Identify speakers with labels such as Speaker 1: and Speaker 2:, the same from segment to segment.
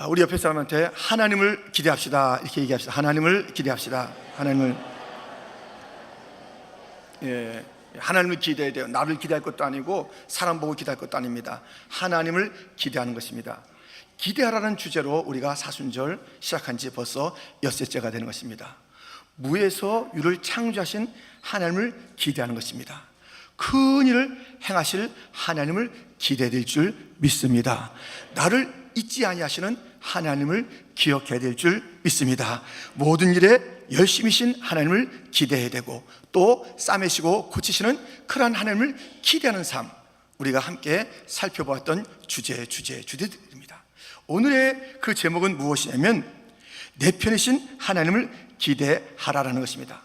Speaker 1: 아, 우리 옆에 사람한테 하나님을 기대합시다 이렇게 얘기합시다. 하나님을 기대합시다. 하나님을 예, 하나님을 기대해야 돼요. 나를 기대할 것도 아니고 사람 보고 기대할 것도 아닙니다. 하나님을 기대하는 것입니다. 기대하라는 주제로 우리가 사순절 시작한 지 벌써 엿새째가 되는 것입니다. 무에서 유를 창조하신 하나님을 기대하는 것입니다. 큰 일을 행하실 하나님을 기대될 줄 믿습니다. 나를 잊지 아니하시는 하나님을 기억해야 될 줄 믿습니다. 모든 일에 열심히신 하나님을 기대해야 되고 또 싸매시고 고치시는 그러한 하나님을 기대하는 삶 우리가 함께 살펴보았던 주제 주제 주제들입니다. 오늘의 그 제목은 무엇이냐면 내 편이신 하나님을 기대하라라는 것입니다.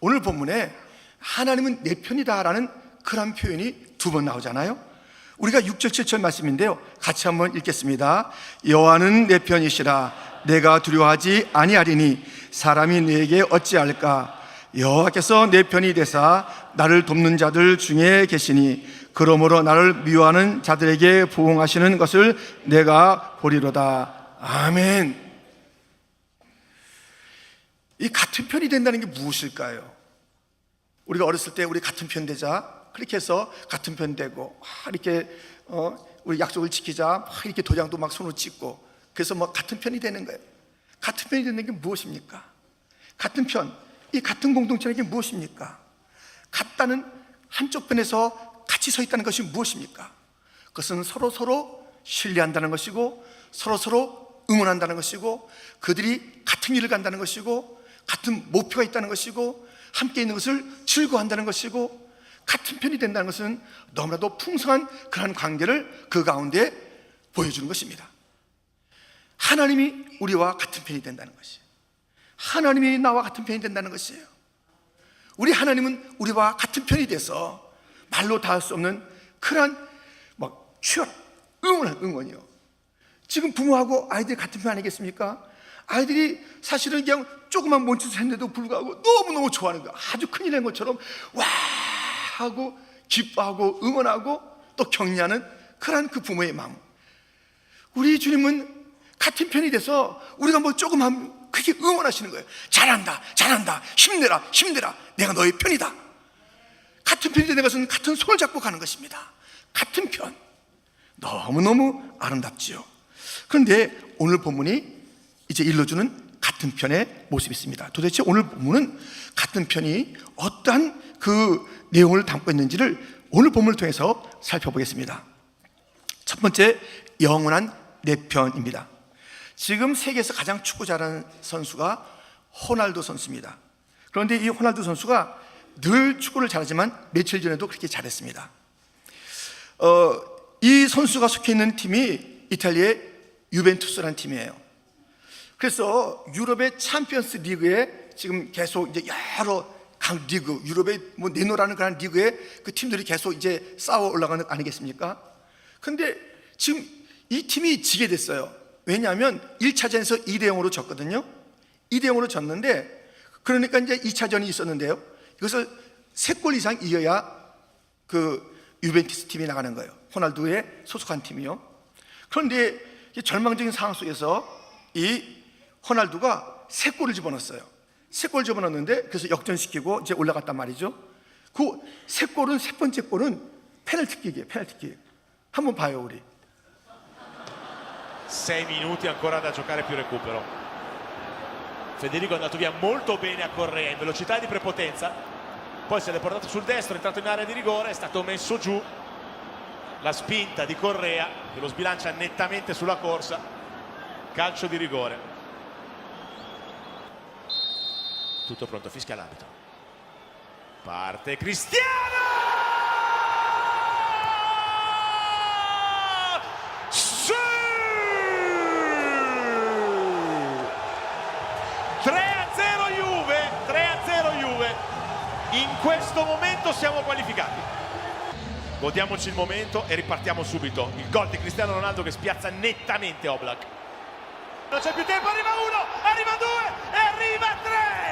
Speaker 1: 오늘 본문에 하나님은 내 편이다라는 그런 표현이 두 번 나오잖아요. 우리가 6절 7절 말씀인데요. 같이 한번 읽겠습니다. 여호와는 내 편이시라 내가 두려워하지 아니하리니 사람이 내게 어찌할까 여호와께서 내 편이 되사 나를 돕는 자들 중에 계시니 그러므로 나를 미워하는 자들에게 보응하시는 것을 내가 보리로다. 아멘. 이 같은 편이 된다는 게 무엇일까요? 우리가 어렸을 때 우리 같은 편 되자 그렇게 해서 같은 편 되고 막 이렇게 어, 우리 약속을 지키자 막 이렇게 도장도 막 손으로 찍고 그래서 뭐 같은 편이 되는 거예요. 같은 편이 되는 게 무엇입니까? 같은 편, 이 같은 공동체는 게 무엇입니까? 같다는 한쪽 편에서 같이 서 있다는 것이 무엇입니까? 그것은 서로 서로 신뢰한다는 것이고 서로 서로 응원한다는 것이고 그들이 같은 길을 간다는 것이고 같은 목표가 있다는 것이고 함께 있는 것을 즐거워한다는 것이고 같은 편이 된다는 것은 너무나도 풍성한 그러한 관계를 그 가운데 보여주는 것입니다. 하나님이 우리와 같은 편이 된다는 것이에요. 하나님이 나와 같은 편이 된다는 것이에요. 우리 하나님은 우리와 같은 편이 돼서 말로 다할수 없는 그러한 막 치열 응원한 응원이요. 지금 부모하고 아이들이 같은 편 아니겠습니까? 아이들이 사실은 그냥 조그만 몸짓을 했는데도 불구하고 너무너무 좋아하는 거야. 아주 큰일 난 것처럼 와 하고 기뻐하고 응원하고 또 격려하는 그러한 그 부모의 마음. 우리 주님은 같은 편이 돼서 우리가 뭐 조금 하면 그게 응원하시는 거예요. 잘한다, 잘한다, 힘내라, 힘내라. 내가 너의 편이다. 같은 편이 되는 것은 같은 손을 잡고 가는 것입니다. 같은 편. 너무너무 아름답지요. 그런데 오늘 본문이 이제 일러주는 같은 편의 모습이 있습니다. 도대체 오늘 본문은 같은 편이 어떠한 그 내용을 담고 있는지를 오늘 본문을 통해서 살펴보겠습니다. 첫 번째, 영원한 내 편입니다. 지금 세계에서 가장 축구 잘하는 선수가 호날두 선수입니다. 그런데 이 호날두 선수가 늘 축구를 잘하지만 며칠 전에도 그렇게 잘했습니다. 어, 이 선수가 속해 있는 팀이 이탈리아의 유벤투스라는 팀이에요. 그래서 유럽의 챔피언스 리그에 지금 계속 이제 여러 강 리그, 유럽의 뭐 내노라는 그런 리그에 그 팀들이 계속 이제 싸워 올라가는 거 아니겠습니까? 근데 지금 이 팀이 지게 됐어요. 왜냐하면 1차전에서 2대 0으로 졌거든요. 2대 0으로 졌는데 그러니까 이제 2차전이 있었는데요. 이것을 3골 이상 이겨야 그 유벤투스 팀이 나가는 거예요. 호날두의 소속한 팀이요. 그런데 이 절망적인 상황 속에서 이 호날두가 세 골을 집어넣었어요. 세 골 집어넣었는데 그래서 역전시키고 이제 올라갔단 말이죠. 그 세 골은 세 번째 골은 페널티킥이에요. 페널티킥. 한번 봐요 우리.
Speaker 2: 6 minuti ancora da giocare più recupero Federico è andato via molto bene a Correa in velocità e di prepotenza poi se l'è portato sul destro è entrato in area di rigore è stato messo giù la spinta di Correa che lo sbilancia nettamente sulla corsa calcio di rigore tutto pronto fischia l'arbitro parte Cristiano sì! 3-0 Juve, 3-0 Juve. In questo momento siamo qualificati. Godiamoci il momento e ripartiamo subito. Il gol di Cristiano Ronaldo che spiazza nettamente Oblak. Non c'è più tempo, arriva uno, arriva due e arriva tre!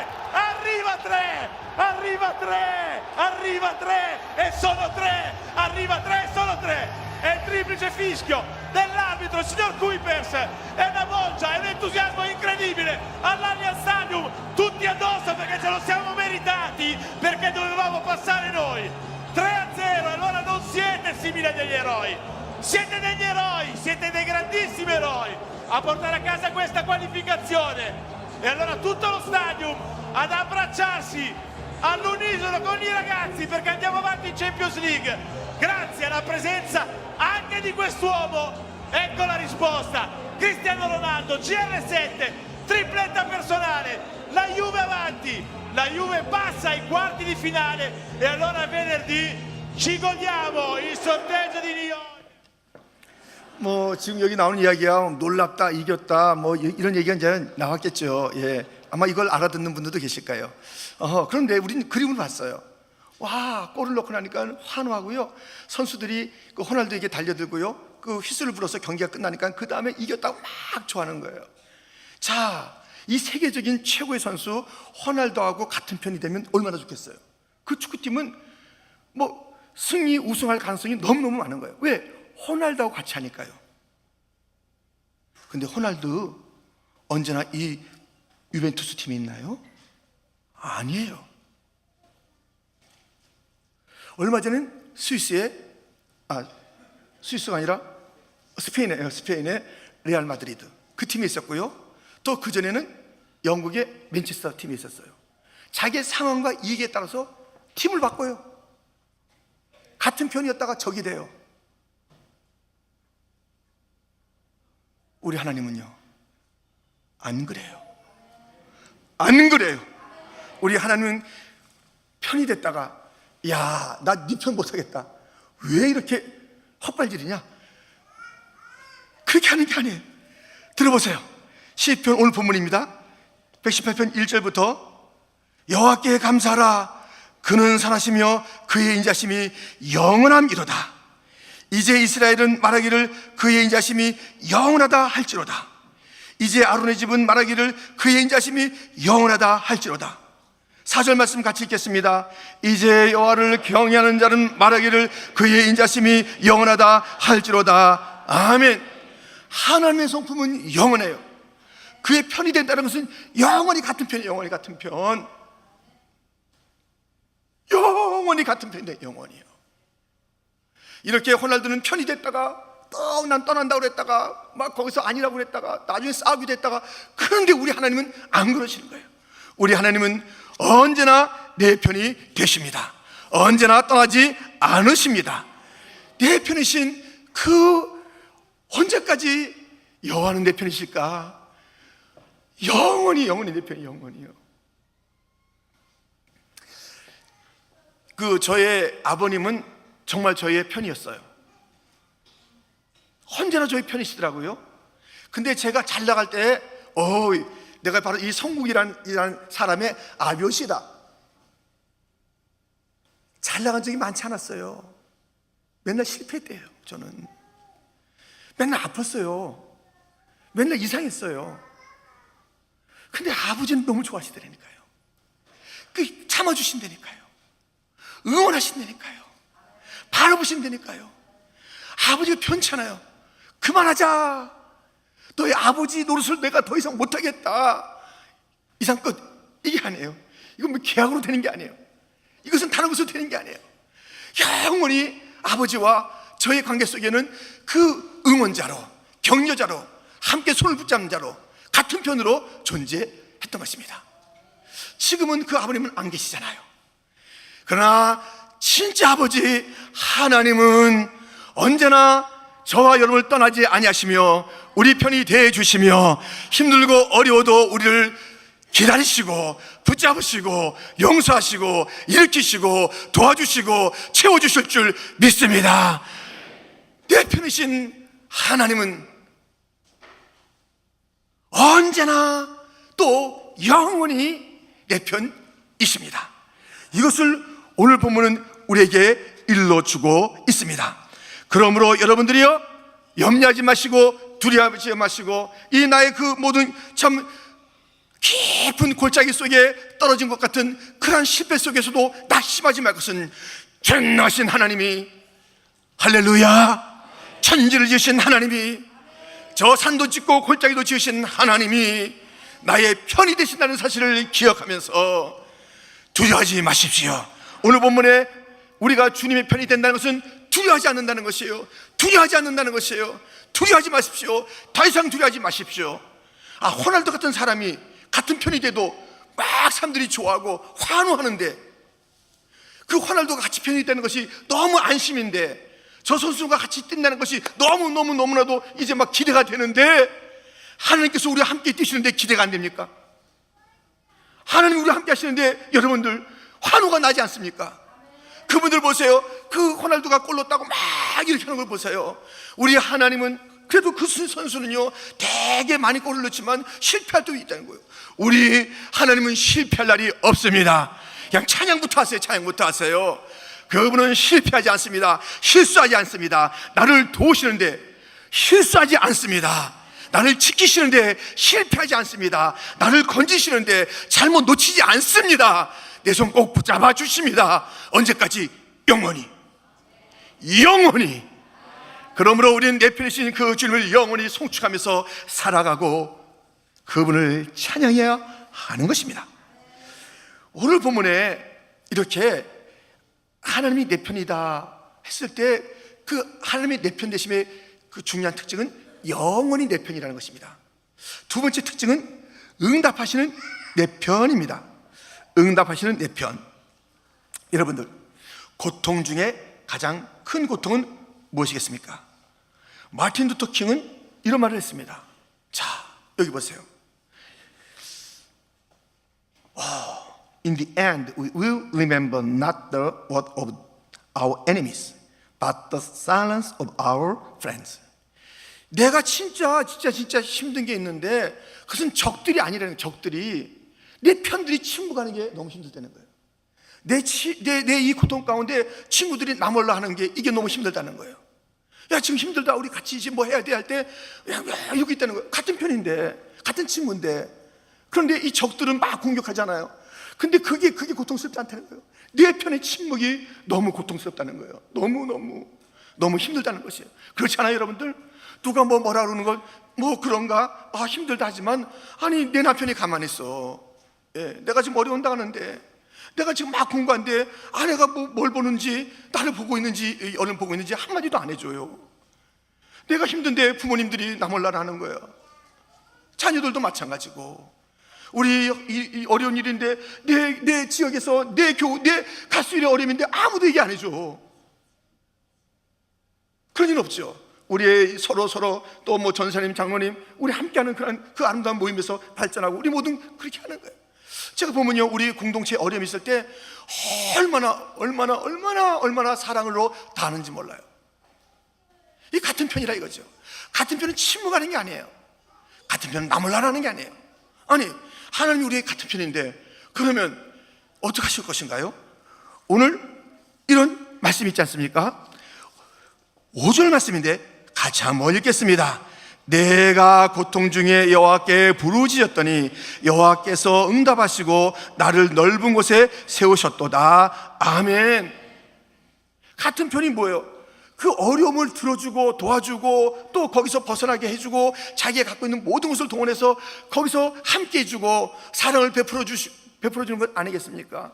Speaker 2: Arriva tre! Arriva tre! Arriva tre! E sono tre! Arriva tre e sono tre! È il triplo semplice fischio dell'arbitro, il signor Kuipers, è una boccia, è un entusiasmo incredibile all'Allianz Stadium, tutti addosso perché ce lo siamo meritati, perché dovevamo passare noi. 3 a 0, allora non siete simili degli eroi, siete degli eroi, siete dei grandissimi eroi a portare a casa questa qualificazione. E allora tutto lo stadium ad abbracciarsi all'unisono con i ragazzi perché andiamo avanti in Champions League. Grazie alla presenza anche di quest'uomo. Ecco la risposta. Cristiano Ronaldo, CR7, tripletta personale. La Juve avanti. La Juve passa ai quarti di finale e allora venerdì ci godiamo il sorteggio di York.
Speaker 1: 뭐 지금 여기 나오는 이야기야 놀랍다 이겼다 뭐 이- 이런 얘기가 이제 나왔겠죠. 예, 아마 이걸 알아듣는 분들도 계실 거예요. 어, 그런데 우리는 그림을 봤어요. 와 골을 넣고 나니까 환호하고요. 선수들이 그 호날두에게 달려들고요. 그 휘슬을 불어서 경기가 끝나니까 그 다음에 이겼다고 막 좋아하는 거예요. 자, 이 세계적인 최고의 선수 호날두하고 같은 편이 되면 얼마나 좋겠어요. 그 축구팀은 뭐 승리 우승할 가능성이 너무너무 많은 거예요. 왜? 호날두하고 같이 하니까요. 근데 호날두 언제나 이 유벤투스 팀에 있나요? 아니에요. 얼마 전엔 스위스에 아 스위스가 아니라 스페인에 스페인의 레알 마드리드 그 팀에 있었고요. 또 그 전에는 영국의 맨체스터 팀에 있었어요. 자기의 상황과 이익에 따라서 팀을 바꿔요. 같은 편이었다가 적이 돼요. 우리 하나님은요, 안 그래요. 안 그래요. 우리 하나님은 편이 됐다가, 야, 나 네 편 못하겠다. 왜 이렇게 헛발질이냐? 그렇게 하는 게 아니에요. 들어보세요. 시편 오늘 본문입니다. 118편 1절부터 여호와께 감사하라 그는 선하시며 그의 인자심이 영원함이로다 이제 이스라엘은 말하기를 그의 인자심이 영원하다 할지로다. 이제 아론의 집은 말하기를 그의 인자심이 영원하다 할지로다. 사절 말씀 같이 읽겠습니다. 이제 여호와를 경외하는 자는 말하기를 그의 인자심이 영원하다 할지로다. 아멘. 하나님의 성품은 영원해요. 그의 편이 된다는 것은 영원히 같은 편이 영원히 같은 편. 영원히 같은 편인데 영원히요. 이렇게 호날두는 편이 됐다가 또난 떠난다고 그랬다가 막 거기서 아니라고 그랬다가 나중에 싸우게 됐다가 그런데 우리 하나님은 안 그러시는 거예요. 우리 하나님은 언제나 내 편이 되십니다. 언제나 떠나지 않으십니다. 내 편이신 그 언제까지 여호와는 내 편이실까? 영원히 영원히 내 편이 영원히요. 그 저의 아버님은 정말 저의 편이었어요. 언제나 저의 편이시더라고요. 근데 제가 잘 나갈 때, 어, 내가 바로 이 성국이란 이란 사람의 아비옷이다. 잘 나간 적이 많지 않았어요. 맨날 실패했대요, 저는. 맨날 아팠어요. 맨날 이상했어요. 근데 아버지는 너무 좋아하시더라니까요. 그 참아주신다니까요. 응원하신다니까요. 바라보신다니까요. 아버지가 편찮아요. 그만하자. 너의 아버지 노릇을 내가 더 이상 못하겠다. 이상 끝. 이게 아니에요. 이건 뭐 계약으로 되는 게 아니에요. 이것은 다른 것으로 되는 게 아니에요. 영원히 아버지와 저의 관계 속에는 그 응원자로, 격려자로, 함께 손을 붙잡는 자로, 같은 편으로 존재했던 것입니다. 지금은 그 아버님은 안 계시잖아요. 그러나 진짜 아버지 하나님은 언제나 저와 여러분을 떠나지 아니하시며 우리 편이 되어 주시며 힘들고 어려워도 우리를 기다리시고 붙잡으시고 용서하시고 일으키시고 도와주시고 채워주실 줄 믿습니다. 내 편이신 하나님은 언제나 또 영원히 내 편이십니다. 이것을 오늘 본문은 우리에게 일러주고 있습니다. 그러므로 여러분들이요 염려하지 마시고 두려워하지 마시고 이 나의 그 모든 참 깊은 골짜기 속에 떨어진 것 같은 그러한 실패 속에서도 낙심하지 말 것은 전능하신 하나님이 할렐루야 천지를 지으신 하나님이 저 산도 짓고 골짜기도 지으신 하나님이 나의 편이 되신다는 사실을 기억하면서 두려워하지 마십시오. 오늘 본문에 우리가 주님의 편이 된다는 것은 두려워하지 않는다는 것이에요. 두려워하지 않는다는 것이에요. 두려워하지 마십시오. 더 이상 두려워하지 마십시오. 아, 호날두 같은 사람이 같은 편이 돼도 막 사람들이 좋아하고 환호하는데 그 호날두가 같이 편이 되는 것이 너무 안심인데 저 선수가 같이 뛴다는 것이 너무너무 너무나도 이제 막 기대가 되는데 하나님께서 우리와 함께 뛰시는데 기대가 안 됩니까? 하나님 우리와 함께 하시는데 여러분들 환호가 나지 않습니까? 그분들 보세요. 그 호날두가 골 넣었다고 막 이렇게 하는 걸 보세요. 우리 하나님은 그래도 그 선수는요 되게 많이 골을 넣지만 실패할 때도 있다는 거예요. 우리 하나님은 실패할 날이 없습니다. 그냥 찬양부터 하세요. 찬양부터 하세요. 그분은 실패하지 않습니다. 실수하지 않습니다. 나를 도우시는데 실수하지 않습니다. 나를 지키시는데 실패하지 않습니다. 나를 건지시는데 잘못 놓치지 않습니다. 내 손 꼭 붙잡아 주십니다. 언제까지? 영원히. 영원히. 그러므로 우리는 내 편이신 그 주님을 영원히 송축하면서 살아가고 그분을 찬양해야 하는 것입니다. 오늘 본문에 이렇게 하나님이 내 편이다 했을 때 그 하나님의 내편 되심의 그 중요한 특징은 영원히 내 편이라는 것입니다. 두 번째 특징은 응답하시는 내 편입니다. 응답하시는 내 편. 여러분들, 고통 중에 가장 큰 고통은 무엇이겠습니까? 마틴 루터 킹은 이런 말을 했습니다. 자, 여기 보세요. In the end, we will remember not the word of our enemies, but the silence of our friends. 내가 진짜 진짜 진짜 힘든 게 있는데 그것은 적들이 아니라는 적들이 내 편들이 침묵하는 게 너무 힘들다는 거예요. 내 내 내 이 고통 가운데 친구들이 나 몰라 하는 게 이게 너무 힘들다는 거예요. 야 지금 힘들다 우리 같이 이제 뭐 해야 돼 할때 이러고 있다는 거예요. 같은 편인데 같은 친구인데 그런데 이 적들은 막 공격하잖아요. 근데 그게 그게 고통스럽지 않다는 거예요. 내 편의 침묵이 너무 고통스럽다는 거예요. 너무 너무 너무 힘들다는 것이에요. 그렇잖아요, 여러분들. 누가 뭐 뭐라 그러는 건 뭐 그런가? 아 힘들다 하지만 아니 내 남편이 가만히 있어. 예, 내가 지금 어려운다 하는데 내가 지금 막 공부한데 아내가 뭐 뭘 보는지 나를 보고 있는지 어른 보고 있는지 한 마디도 안 해줘요. 내가 힘든데 부모님들이 나 몰라라 하는 거예요. 자녀들도 마찬가지고 우리 이, 이 어려운 일인데 내, 내 지역에서 내 교우 내 가수 일이 어려움인데 아무도 얘기 안 해줘. 그런 일 없죠. 우리 서로 서로 또 뭐 전사님 장로님 우리 함께하는 그런 그 아름다운 모임에서 발전하고 우리 모든 그렇게 하는 거예요. 제가 보면요 우리 공동체 어려움이 있을 때 얼마나 얼마나 얼마나 얼마나 사랑으로 다하는지 몰라요. 이 같은 편이라 이거죠. 같은 편은 침묵하는 게 아니에요. 같은 편은 나몰라라는 게 아니에요. 아니 하나님이 우리의 같은 편인데 그러면 어떻게 하실 것인가요? 오늘 이런 말씀 있지 않습니까? 5절 말씀인데 같이 한번 읽겠습니다. 내가 고통 중에 여호와께 부르짖었더니 여호와께서 응답하시고 나를 넓은 곳에 세우셨도다. 아멘. 같은 편이 뭐예요? 그 어려움을 들어주고 도와주고 또 거기서 벗어나게 해주고 자기가 갖고 있는 모든 것을 동원해서 거기서 함께 해주고 사랑을 베풀어 주시 베풀어 주는 것 아니겠습니까?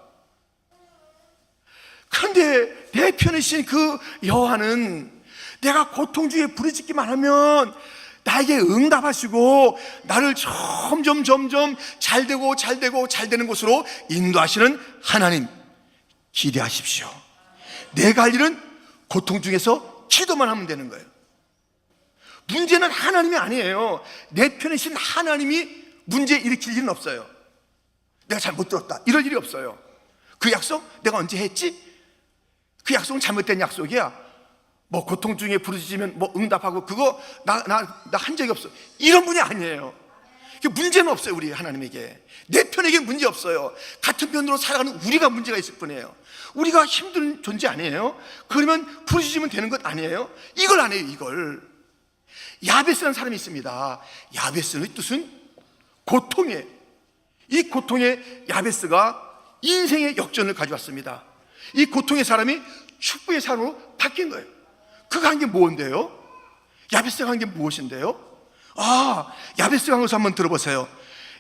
Speaker 1: 그런데 내 편이신 그 여호와는 내가 고통 중에 부르짖기만 하면 나에게 응답하시고 나를 점점 점점 잘 되고 잘 되고 잘 되는 곳으로 인도하시는 하나님 기대하십시오. 내가 할 일은 고통 중에서 기도만 하면 되는 거예요. 문제는 하나님이 아니에요. 내 편이신 하나님이 문제 일으킬 일은 없어요. 내가 잘 못 들었다. 이럴 일이 없어요. 그 약속 내가 언제 했지? 그 약속은 잘못된 약속이야. 뭐 고통 중에 부르짖으면 뭐 응답하고 그거 나 나 나 한 적이 없어. 이런 분이 아니에요. 그 문제는 없어요 우리 하나님에게 내 편에게 문제 없어요. 같은 편으로 살아가는 우리가 문제가 있을 뿐이에요. 우리가 힘든 존재 아니에요? 그러면 부르짖으면 되는 것 아니에요? 이걸 안 해요 이걸. 야베스라는 사람이 있습니다. 야베스의 뜻은 고통이에요. 이 고통의 야베스가 인생의 역전을 가져왔습니다. 이 고통의 사람이 축복의 사람으로 바뀐 거예요. 그가 한 게 뭔데요? 야베스가 한 게 무엇인데요? 아, 야베스가 한 것을 한번 들어보세요.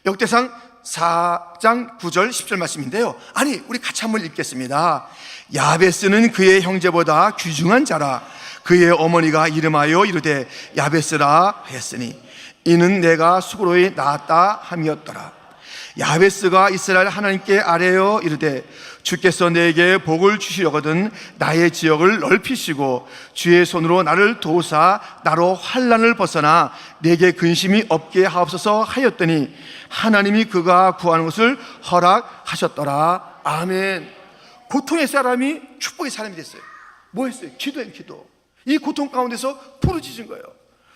Speaker 1: 역대상 4장 9절 10절 말씀인데요. 아니, 우리 같이 한번 읽겠습니다. 야베스는 그의 형제보다 귀중한 자라. 그의 어머니가 이름하여 이르되 야베스라 하였으니 이는 내가 수고로이 낳았다 함이었더라. 야베스가 이스라엘 하나님께 아뢰어 이르되 주께서 내게 복을 주시려거든 나의 지역을 넓히시고 주의 손으로 나를 도우사 나로 환란을 벗어나 내게 근심이 없게 하옵소서 하였더니 하나님이 그가 구하는 것을 허락하셨더라. 아멘. 고통의 사람이 축복의 사람이 됐어요. 뭐 했어요? 기도해 기도. 이 고통 가운데서 부르짖은 거예요.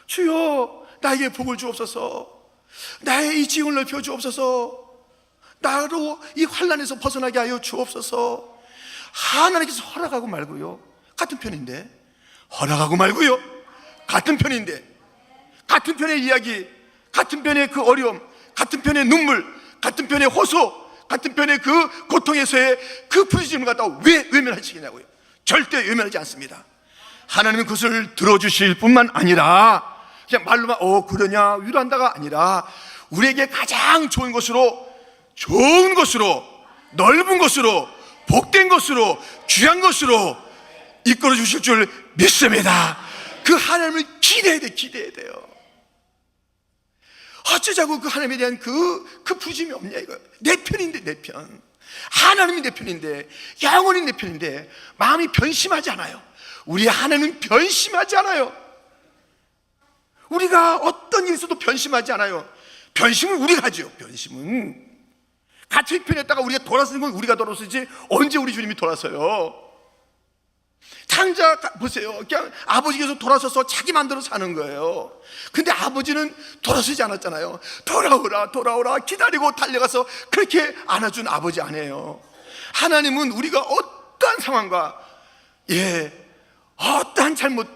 Speaker 1: 주여 나에게 복을 주옵소서. 나의 이 지형을 넓혀 주옵소서 나로 이 환란에서 벗어나게 하여 주옵소서. 하나님께서 허락하고 말고요. 같은 편인데 허락하고 말고요. 같은 편인데 같은 편의 이야기, 같은 편의 그 어려움, 같은 편의 눈물, 같은 편의 호소, 같은 편의 그 고통에서의 그 부르짖음을 갖다가 왜 외면하시겠냐고요. 절대 외면하지 않습니다. 하나님은 그것을 들어주실 뿐만 아니라 그냥 말로만 어 그러냐 위로한다가 아니라 우리에게 가장 좋은 것으로 좋은 것으로 넓은 것으로 복된 것으로 귀한 것으로 이끌어 주실 줄 믿습니다. 그 하나님을 기대해야 돼, 기대해야 돼요. 어쩌자고 그 하나님에 대한 그, 그 부짐이 없냐, 이거. 내 편인데, 내 편. 하나님이 내 편인데, 영원히 내 편인데, 마음이 변심하지 않아요. 우리 하나님은 변심하지 않아요. 우리가 어떤 일 있어도 변심하지 않아요. 변심은 우리가 하죠. 변심은. 같은 편에다가 우리가 돌아서는 건 우리가 돌아서지 언제 우리 주님이 돌아서요? 가- 보세요. 그냥 아버지께서 돌아서서 자기 마음대로 사는 거예요. 근데 아버지는 돌아서지 않았잖아요. 돌아오라, 돌아오라 기다리고 달려가서 그렇게 안아준 아버지 아니에요. 하나님은 우리가 어떠한 상황과 예, 어떠한 잘못,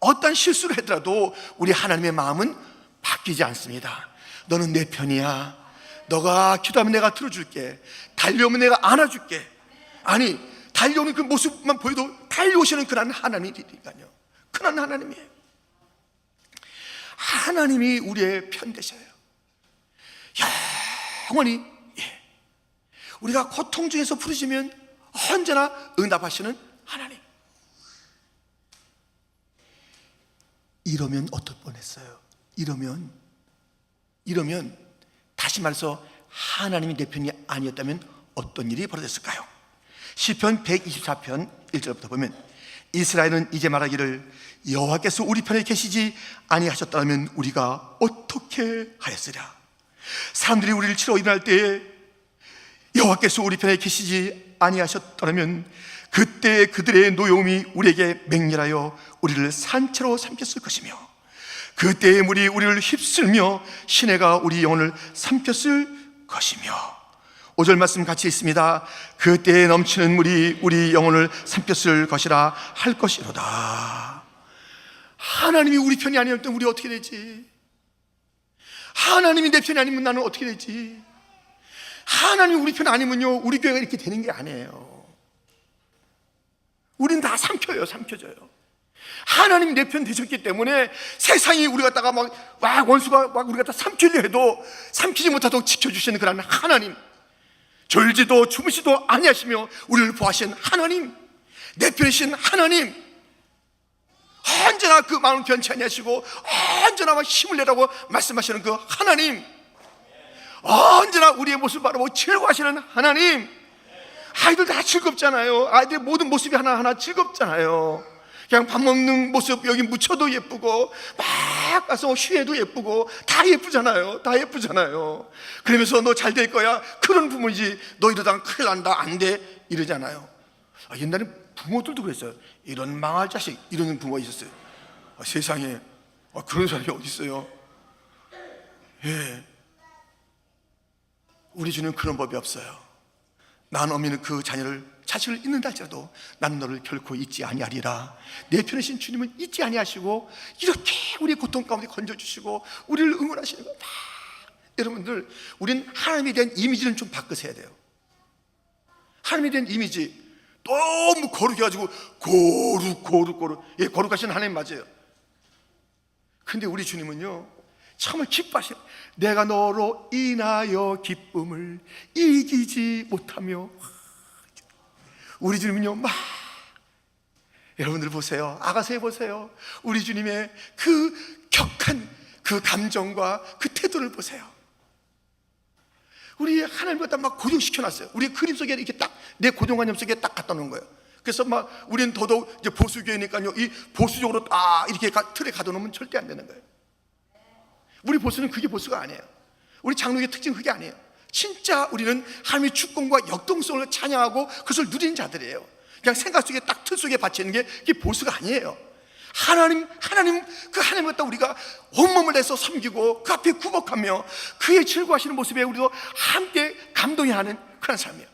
Speaker 1: 어떠한 실수를 하더라도 우리 하나님의 마음은 바뀌지 않습니다. 너는 내 편이야. 너가 기도하면 내가 들어줄게. 달려오면 내가 안아줄게. 아니, 달려오는 그 모습만 보여도 달려오시는 그런 하나님이니까요. 그런 하나님이에요. 하나님이 우리의 편 되셔요. 영원히 예. 우리가 고통 중에서 부르시면 언제나 응답하시는 하나님. 이러면 어떨 뻔했어요. 이러면 이러면 다시 말해서 하나님이 내 편이 아니었다면 어떤 일이 벌어졌을까요? 시편 124편 1절부터 보면 이스라엘은 이제 말하기를 여호와께서 우리 편에 계시지 아니하셨다면 우리가 어떻게 하였으랴 사람들이 우리를 치러 일어날 때에 여호와께서 우리 편에 계시지 아니하셨더라면 그때 그들의 노여움이 우리에게 맹렬하여 우리를 산채로 삼켰을 것이며 그때의 물이 우리를 휩쓸며 시내가 우리 영혼을 삼켰을 것이며. 5절 말씀 같이 있습니다. 그때에 넘치는 물이 우리 영혼을 삼켰을 것이라 할 것이로다. 하나님이 우리 편이 아니었던 우리 어떻게 되지? 하나님이 내 편이 아니면 나는 어떻게 되지? 하나님이 우리 편 아니면요 우리 교회가 이렇게 되는 게 아니에요. 우린 다 삼켜요 삼켜져요 하나님 내 편 되셨기 때문에 세상이 우리 갖다가 막, 막 원수가 막 우리 갖다 삼키려 해도 삼키지 못하도록 지켜주시는 그런 하나님. 졸지도 주무시도 아니하시며 우리를 보하신 하나님. 내 편이신 하나님. 언제나 그 마음을 변치 아니하시고 언제나 막 힘을 내라고 말씀하시는 그 하나님. 언제나 우리의 모습을 바라보고 즐거워하시는 하나님. 아이들 다 즐겁잖아요. 아이들 모든 모습이 하나하나 즐겁잖아요 그냥 밥 먹는 모습 여기 묻혀도 예쁘고 막 가서 휴해도 예쁘고 다 예쁘잖아요. 다 예쁘잖아요. 그러면서 너 잘 될 거야? 그런 부모이지. 너 이러다가 큰일 난다. 안 돼. 이러잖아요. 아, 옛날에 부모들도 그랬어요. 이런 망할 자식 이러는 부모가 있었어요. 아, 세상에. 아, 그런 사람이 어디 있어요? 예. 우리 주는 그런 법이 없어요 난 어미는 그 자녀를 자식을 잊는다 할지라도 나는 너를 결코 잊지 아니하리라. 내 편이신 주님은 잊지 아니하시고 이렇게 우리의 고통 가운데 건져주시고 우리를 응원하시는 거다. 여러분들 우린 하나님에 대한 이미지는 좀 바꾸셔야 돼요. 하나님에 대한 이미지 너무 거룩해가지고 거룩 거룩 거룩 예 거룩하신 하나님 맞아요. 근데 우리 주님은요 정말 기뻐하시는 내가 너로 인하여 기쁨을 이기지 못하며. 우리 주님은요 막 여러분들 보세요. 아가새 보세요. 우리 주님의 그 격한 그 감정과 그 태도를 보세요. 우리 하나님 갖다 막 고정시켜놨어요. 우리 그림 속에 이렇게 딱 내 고정관념 속에 딱 갖다 놓은 거예요. 그래서 막 우리는 더더욱 이제 보수교회니까요. 이 보수적으로 딱 이렇게 가- 틀에 가둬놓으면 절대 안 되는 거예요 우리 보수는 그게 보수가 아니에요. 우리 장로의 특징 은 그게 아니에요. 진짜 우리는 하나님의 주권과 역동성을 찬양하고 그것을 누리는 자들이에요. 그냥 생각 속에 딱 틀 속에 받치는 게 그게 보수가 아니에요. 하나님, 하나님, 그 하나님 갖다 우리가 온몸을 내서 섬기고 그 앞에 구복하며 그의 즐거워하시는 모습에 우리도 함께 감동해 하는 그런 삶이에요.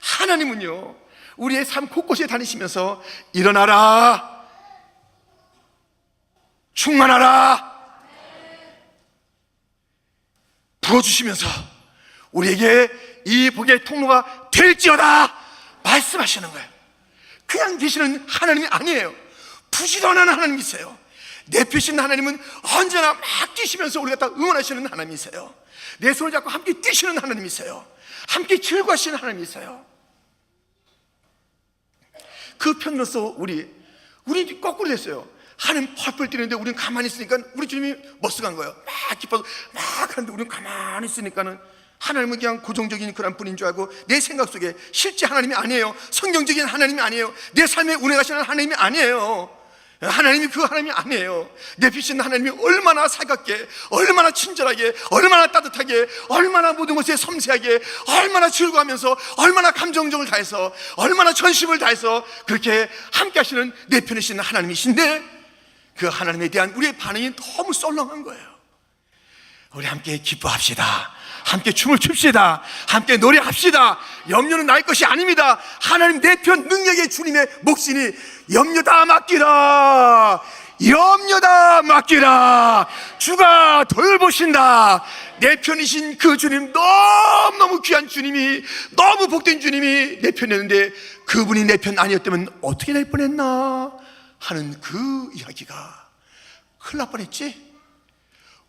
Speaker 1: 하나님은요, 우리의 삶 곳곳에 다니시면서 일어나라, 충만하라, 부어주시면서 우리에게 이 복의 통로가 될지어다 말씀하시는 거예요. 그냥 계시는 하나님이 아니에요. 부지런한 하나님이세요. 내피신 하나님은 언제나 막 뛰시면서 우리 갖다 응원하시는 하나님이세요. 내 손을 잡고 함께 뛰시는 하나님이세요. 함께 즐거워하시는 하나님이세요. 그 편으로서 우리 우리 거꾸로 됐어요. 하나님 펄펄 뛰는데 우리는 가만히 있으니까 우리 주님이 머쓱한 거예요. 막 기뻐서 막 하는데 우리는 가만히 있으니까는 하나님은 그냥 고정적인 그런 분인 줄 알고 내 생각 속에 실제 하나님이 아니에요. 성경적인 하나님이 아니에요. 내 삶에 운행하시는 하나님이 아니에요. 하나님이 그 하나님이 아니에요. 내 빛인 하나님이 얼마나 살갑게, 얼마나 친절하게, 얼마나 따뜻하게, 얼마나 모든 것에 섬세하게, 얼마나 즐거워하면서, 얼마나 감정적을 다해서, 얼마나 전심을 다해서 그렇게 함께 하시는 내 편이신 하나님이신데 그 하나님에 대한 우리의 반응이 너무 썰렁한 거예요. 우리 함께 기뻐합시다. 함께 춤을 춥시다. 함께 노래합시다. 염려는 나의 것이 아닙니다. 하나님 내 편 능력의 주님의 몫이니 염려 다 맡기라. 염려 다 맡기라. 주가 돌보신다. 내 편이신 그 주님 너무너무 귀한 주님이 너무 복된 주님이 내 편이었는데 그분이 내 편 아니었다면 어떻게 될 뻔했나 하는 그 이야기가 큰일 날 뻔했지.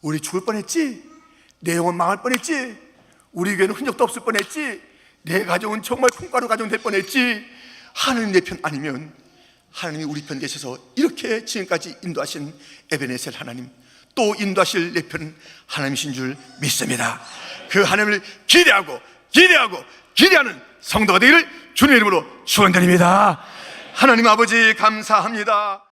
Speaker 1: 우리 죽을 뻔했지. 내 영혼 망할 뻔했지. 우리 교회는 흔적도 없을 뻔했지. 내 가정은 정말 콩가루 가정 될 뻔했지. 하나님 내 편 아니면 하나님이 우리 편 계셔서 이렇게 지금까지 인도하신 에베네셀 하나님 또 인도하실 내편 하나님이신 줄 믿습니다. 그 하나님을 기대하고 기대하고 기대하는 성도가 되기를 주님의 이름으로 축원드립니다. 하나님 아버지 감사합니다.